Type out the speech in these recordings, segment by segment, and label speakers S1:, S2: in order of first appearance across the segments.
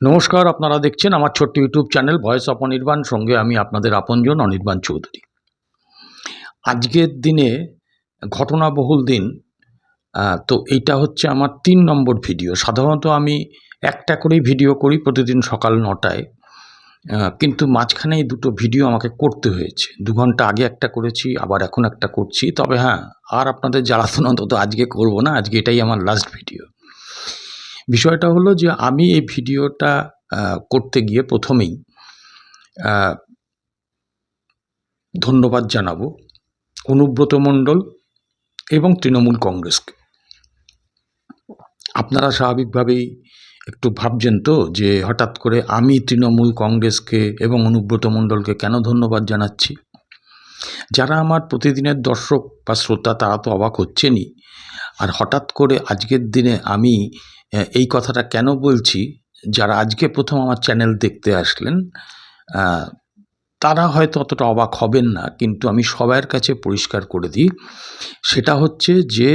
S1: নমস্কার, আপনারা দেখছেন আমার ছোট্ট YouTube channel voice of Anirban. সঙ্গে আমি আপনাদের আপনজন অনির্বাণ চৌধুরী। আজকের দিনে ঘটনাবহুল দিন তো এইটা হচ্ছে আমার তিন নম্বর ভিডিও। সাধারণত আমি একটা করেই ভিডিও করি প্রতিদিন সকাল নটায় কিন্তু মাঝখানে এই দুটো ভিডিও আমাকে করতে হয়েছে। দু ঘণ্টা আগে একটা করেছি, আবার এখন একটা করছি। তবে হ্যাঁ আর আপনাদের জ্বালাতন অন্তত আজকে করব না, আজকে এটাই আমার লাস্ট ভিডিও বিষয়টা হলো যে আমি এই ভিডিওটা করতে গিয়ে প্রথমেই ধন্যবাদ জানাব অনুব্রত মণ্ডল এবং তৃণমূল কংগ্রেসকে। আপনারা স্বাভাবিকভাবেই একটু ভাবছেন তো যে হঠাৎ করে আমি তৃণমূল কংগ্রেসকে এবং অনুব্রত মণ্ডলকে কেন ধন্যবাদ জানাচ্ছি? যারা আমার প্রতিদিনের দর্শক বা শ্রোতা, তারা তো অবাক হচ্ছেনই। আর হঠাৎ করে আজকের দিনে আমি এই কথাটা কেন বলছি? যারা আজকে প্রথম আমার চ্যানেল দেখতে আসলেন তারা হয়তো অতটা অবাক হবেন না, কিন্তু আমি সবার কাছে পরিষ্কার করে দিই। সেটা হচ্ছে যে,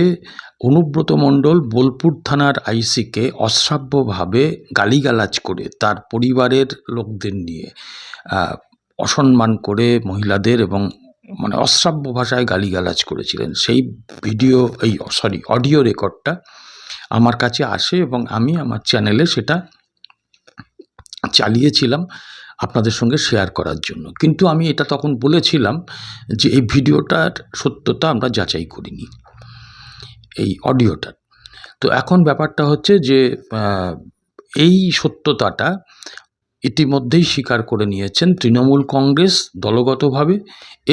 S1: অনুব্রত মণ্ডল বোলপুর থানার আইসিকে অশ্রাব্যভাবে গালিগালাজ করে তার পরিবারের লোকদের নিয়ে অসম্মান করে মহিলাদের এবং মানে অশ্রাব্য ভাষায় গালিগালাজ করেছিলেন। সেই ভিডিও, এই, সরি, অডিও রেকর্ডটা আমার কাছে আসে এবং আমি আমার চ্যানেলে সেটা চালিয়েছিলাম আপনাদের সঙ্গে শেয়ার করার জন্য। কিন্তু আমি এটা তখন বলেছিলাম যে এই ভিডিওটার সত্যতা আমরা যাচাই করিনি, এই অডিওটার। তো এখন ব্যাপারটা হচ্ছে যে এই সত্যতাটা ইতিমধ্যেই স্বীকার করে নিয়েছেন তৃণমূল কংগ্রেস দলগতভাবে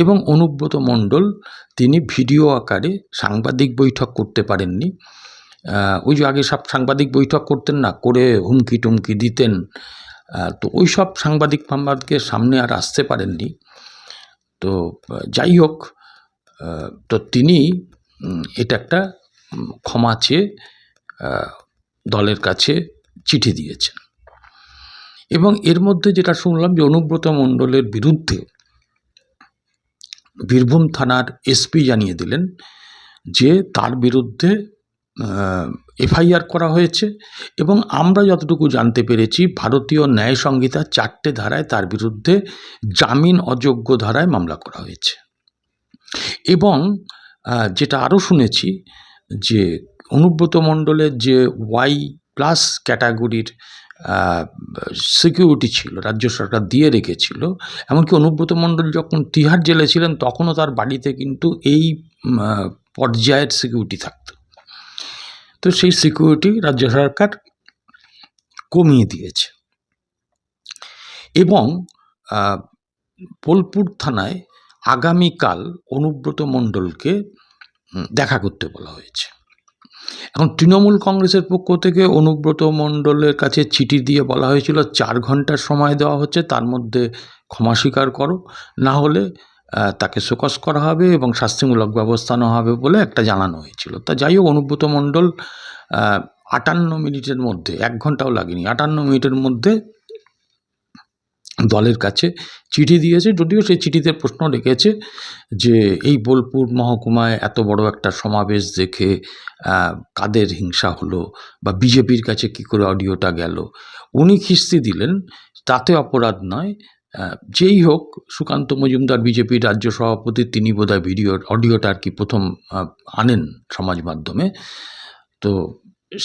S1: এবং অনুব্রত মণ্ডল। তিনি ভিডিও আকারে সাংবাদিক বৈঠক করতে পারেননি। ওই যে আগে সব সাংবাদিক বৈঠক করতেন না, করে হুমকি টুমকি দিতেন। তো ওই সব সাংবাদিক ফাংবাদিকের সামনে আর আসতে পারেননি। তো যাই হোক তো তিনি এটা একটা ক্ষমা চেয়ে দলের কাছে চিঠি দিয়েছেন। এবং এর মধ্যে যেটা শুনলাম যে অনুব্রত মণ্ডলের বিরুদ্ধে বীরভূম থানার এসপি জানিয়ে দিলেন যে তার বিরুদ্ধে এফআইআর করা হয়েছে এবং আমরা যতটুকু জানতে পেরেছি, ভারতীয় ন্যায় সংহিতার চারটে ধারায় তার বিরুদ্ধে জামিন অযোগ্য ধারায় মামলা করা হয়েছে। এবং যেটা আরও শুনেছি যে অনুব্রত মণ্ডলের যে ওয়াই প্লাস ক্যাটাগরির সিকিউরিটি ছিল, রাজ্য সরকার দিয়ে রেখেছিল। এমনকি অনুব্রত মণ্ডল যখন তিহার জেলে ছিলেন, তখনও তার বাড়িতে কিন্তু এই পর্যায়ের সিকিউরিটি থাকতো। তো সেই সিকিউরিটি রাজ্য সরকার কমিয়ে দিয়েছে। এবং বোলপুর থানায় আগামীকাল অনুব্রত মণ্ডলকে দেখা করতে বলা হয়েছে। এখন তৃণমূল কংগ্রেসের পক্ষ থেকে অনুব্রত মণ্ডলের কাছে চিঠি দিয়ে বলা হয়েছিল, চার ঘণ্টার সময় দেওয়া হচ্ছে, তার মধ্যে ক্ষমা স্বীকার করো। না হলে তাকে শোকস করা হবে এবং শাস্তিমূলক ব্যবস্থা নেওয়া হবে বলে একটা জানানো হয়েছিল। তা যাই হোক, অনুব্রত মণ্ডল আটান্ন মিনিটের মধ্যে, এক ঘন্টাও লাগেনি, আটান্ন মিনিটের মধ্যে দলের কাছে চিঠি দিয়েছে, যদিও সেই চিঠিতে প্রশ্ন রেখেছে যে, এই বোলপুর মহকুমায় এত বড় একটা সমাবেশ দেখে কাদের হিংসা হলো বা বিজেপির কাছে কি করে অডিওটা গেল? উনি খিস্তি দিলেন, তাতে অপরাধ নয় যেই হোক, সুকান্ত মজুমদার বিজেপির রাজ্য সভাপতি, তিনি বোধহয় ভিডিও, অডিওটা আর কি প্রথম আনেন সমাজ মাধ্যমে। তো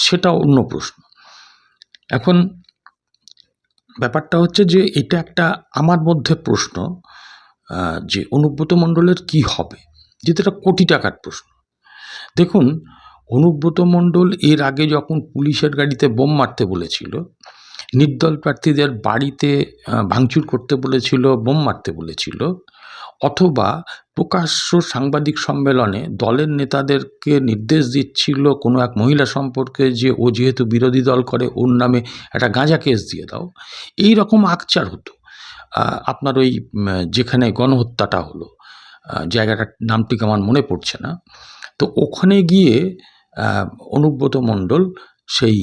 S1: সেটা অন্য প্রশ্ন। এখন ব্যাপারটা হচ্ছে যে এটা একটা আমার মধ্যে প্রশ্ন যে অনুব্রত মণ্ডলের কি হবে? যেটা এটা কোটি টাকার প্রশ্ন। দেখুন, অনুব্রত মণ্ডল এর আগে যখন পুলিশের গাড়িতে বোম মারতে বলেছিল, নির্দল প্রার্থীদের বাড়িতে ভাঙচুর করতে বলেছিল, বোম মারতে বলেছিল অথবা প্রকাশ্য সাংবাদিক সম্মেলনে দলের নেতাদেরকে নির্দেশ দিচ্ছিল কোনো এক মহিলা সম্পর্কে যে ও যেহেতু বিরোধী দল করে, ওর নামে একটা গাঁজা কেস দিয়ে দাও। এই রকম আকচার হতো। আপনার ওই যেখানে গণহত্যাটা হলো জায়গাটার নামটি আমার মনে পড়ছে না। তো ওখানে গিয়ে অনুব্রত মণ্ডল সেই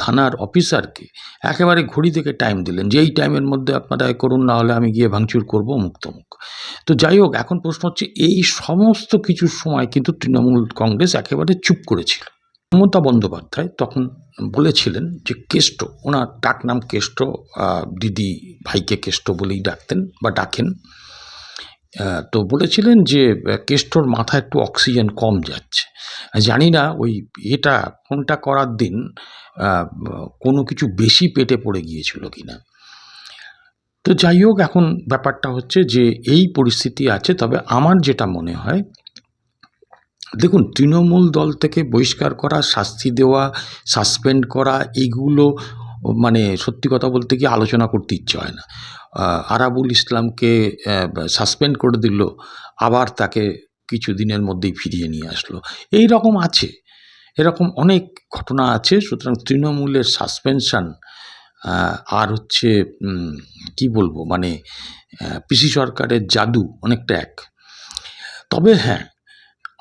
S1: থানার অফিসারকে একেবারে ঘড়ি থেকে টাইম দিলেন যে এই টাইমের মধ্যে আপনারা করুন না হলে আমি গিয়ে ভাঙচুর করব মুক্তমুখ। তো যাই হোক, এখন প্রশ্ন হচ্ছে এই সমস্ত কিছুর সময় কিন্তু তৃণমূল কংগ্রেস একেবারে চুপ করেছিল। মমতা বন্দ্যোপাধ্যায় তখন বলেছিলেন যে কেষ্ট ওনার ডাক নাম কেষ্ট দিদি ভাইকে কেষ্ট বলেই ডাকতেন বা ডাকেন। তো বলেছিলেন যে কেষ্টর মাথায় একটু অক্সিজেন কম যাচ্ছে। জানি না ওই এটা ফোনটা করার দিন কোনো কিছু বেশি পেটে পড়ে গিয়েছিল কি না তো যাই হোক, এখন ব্যাপারটা হচ্ছে যে, এই পরিস্থিতি আছে। তবে আমার যেটা মনে হয়, দেখুন, তৃণমূল দল থেকে বহিষ্কার করা, শাস্তি দেওয়া, সাসপেন্ড করা, এগুলো মানে সত্যি কথা বলতে কি আলোচনা করতে ইচ্ছে হয় না। আরাবুল ইসলামকে সাসপেন্ড করে দিল, আবার তাকে কিছু দিনের মধ্যেই ফিরিয়ে নিয়ে আসলো। এই রকম আছে, এরকম অনেক ঘটনা আছে, সুতরাং তৃণমূলের সাসপেনশন আর হচ্ছে কি বলব মানে পিসি সরকারের জাদু অনেকটা এক। তবে হ্যাঁ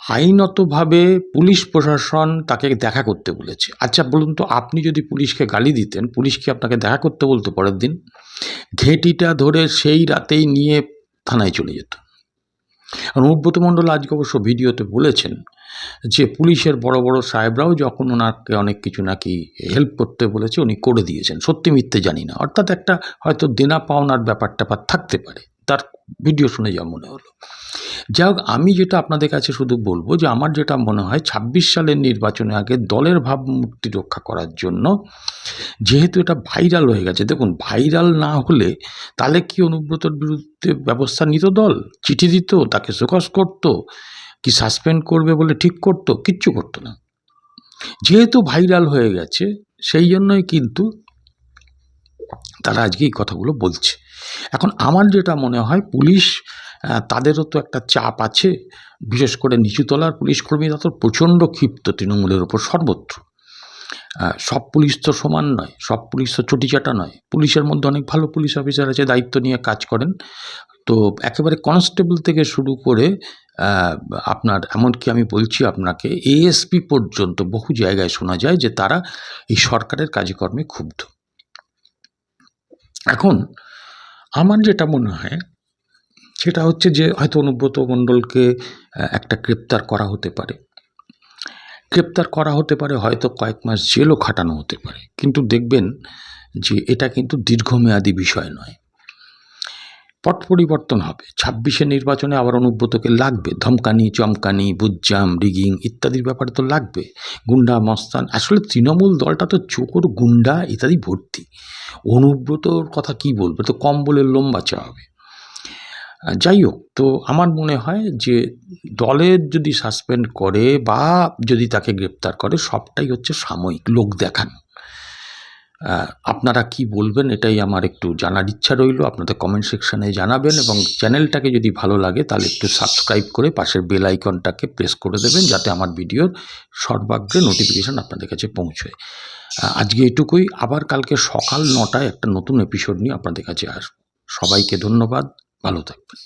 S1: আইনতভাবে পুলিশ প্রশাসন তাকে দেখা করতে বলেছে। আচ্ছা বলুন তো, আপনি যদি পুলিশকে গালি দিতেন, পুলিশ কি আপনাকে দেখা করতে বলতো পরের দিন? ঘেঁটিটা ধরে সেই রাতেই নিয়ে থানায় চলে যেত। অনুব্রত মণ্ডল আজকে অবশ্য ভিডিওতে বলেছেন যে পুলিশের বড় বড় সাহেবরাও যখন ওনাকে অনেক কিছু নাকি হেল্প করতে বলেছে, উনি করে দিয়েছেন। সত্যি মিথ্যে জানি না। অর্থাৎ একটা হয়তো দেনা পাওনার ব্যাপার ট্যাপার থাকতে পারে। তার ভিডিও শুনে যা মনে হলো। যাই হোক আমি যেটা আপনাদের কাছে শুধু বলব যে, আমার যেটা মনে হয়, ছাব্বিশ সালের নির্বাচনে আগে দলের ভাবমূর্তি রক্ষা করার জন্য যেহেতু এটা ভাইরাল হয়ে গেছে, দেখুন ভাইরাল না হলে তাহলে কি অনুব্রতর বিরুদ্ধে ব্যবস্থা নিত দল? চিঠি দিত, তাকে সুকস করতো, কি সাসপেন্ড করবে বলে ঠিক করতো, কিচ্ছু করতো না। যেহেতু ভাইরাল হয়ে গেছে, সেই জন্যই কিন্তু তারা আজকে এই কথাগুলো বলছে। এখন আমার যেটা মনে হয়, পুলিশ তাদেরও তো একটা চাপ আছে। বিশেষ করে নিচুতলার পুলিশ কর্মীরা তো প্রচণ্ড ক্ষিপ্ত তৃণমূলের ওপর সর্বত্র। সব পুলিশ তো সমান নয়, সব পুলিশ তো চটিচাটা নয়। পুলিশের মধ্যে অনেক ভালো পুলিশ অফিসার আছে, দায়িত্ব নিয়ে কাজ করেন। তো একেবারে কনস্টেবল থেকে শুরু করে আপনার, এমনকি আমি বলছি আপনাকে, এএসপি পর্যন্ত বহু জায়গায় শোনা যায় যে তারা এই সরকারের কাজকর্মে ক্ষুব্ধ। এখন আমার যেটা মনে হয়, সেটা হচ্ছে যে হয়তো অনুব্রত মণ্ডলকে একটা গ্রেপ্তার করা হতে পারে। গ্রেপ্তার করা হতে পারে, হয়তো কয়েক মাস জেলও খাটানো হতে পারে। কিন্তু দেখবেন যে এটা কিন্তু দীর্ঘমেয়াদী বিষয় নয়। পট পরিবর্তন হবে। ছাব্বিশে নির্বাচনে আবার অনুব্রতকে লাগবে। ধমকানি, চমকানি বুজ্জাম রিগিং ইত্যাদির ব্যাপারে তো লাগবে। গুন্ডা, মস্তান, আসলে তৃণমূল দলটা তো চোর, গুন্ডা ইত্যাদি ভর্তি। অনুব্রতর কথা কি বলবে? তো কম বলে লোম বাঁচা হবে। যাই হোক, তো আমার মনে হয় যে দলের যদি সাসপেন্ড করে বা যদি তাকে গ্রেপ্তার করে, সবটাই হচ্ছে সাময়িক লোক দেখানো। আপনারা কি বলবেন এটাই আমার একটু জানার ইচ্ছা রইল। আপনাদের কমেন্ট সেকশানে জানাবেন এবং চ্যানেলটাকে যদি ভালো লাগে তাহলে একটু সাবস্ক্রাইব করে পাশের বেল আইকনটাকে প্রেস করে দেবেন যাতে আমার ভিডিওর সর্বাগ্রে নোটিফিকেশান আপনাদের কাছে পৌঁছয়। আজকে এটুকুই। আবার কালকে সকাল নটায় একটা নতুন এপিসোড নিয়ে আপনাদের কাছে আসব সবাইকে ধন্যবাদ। ভালো থাকবেন।